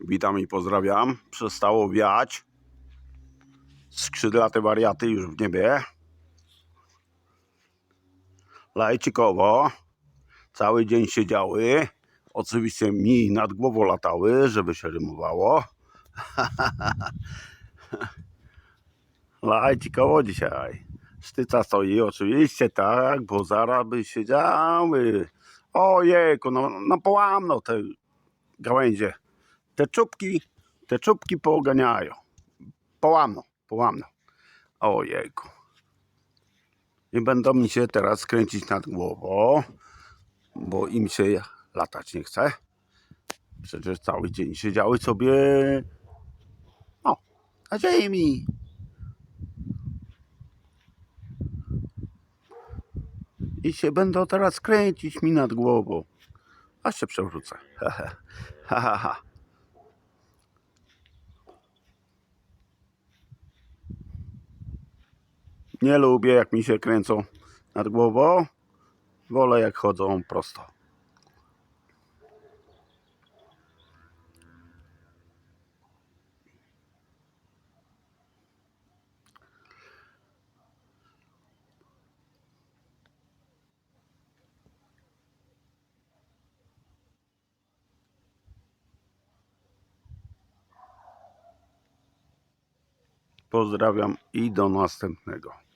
Witam i pozdrawiam. Przestało wiać. Skrzydlate wariaty już w niebie. Lajcikowo. Cały dzień siedziały. Oczywiście mi nad głową latały, żeby się rymowało. Lajcikowo dzisiaj. Sztyca stoi oczywiście, tak, bo zaraz by siedziały. Ojejku, no, no połamno te gałęzie. Te czubki, te czubki pooganiają. Połamno, połamno. Ojejku. I będą mi się teraz kręcić nad głową, bo im się latać nie chce. Przecież cały dzień siedziały sobie no, na ziemi. I się będą teraz kręcić mi nad głową. Aż się przewrócę. Ha, ha, ha. Nie lubię jak mi się kręcą nad głową. Wolę jak chodzą prosto. Pozdrawiam i do następnego.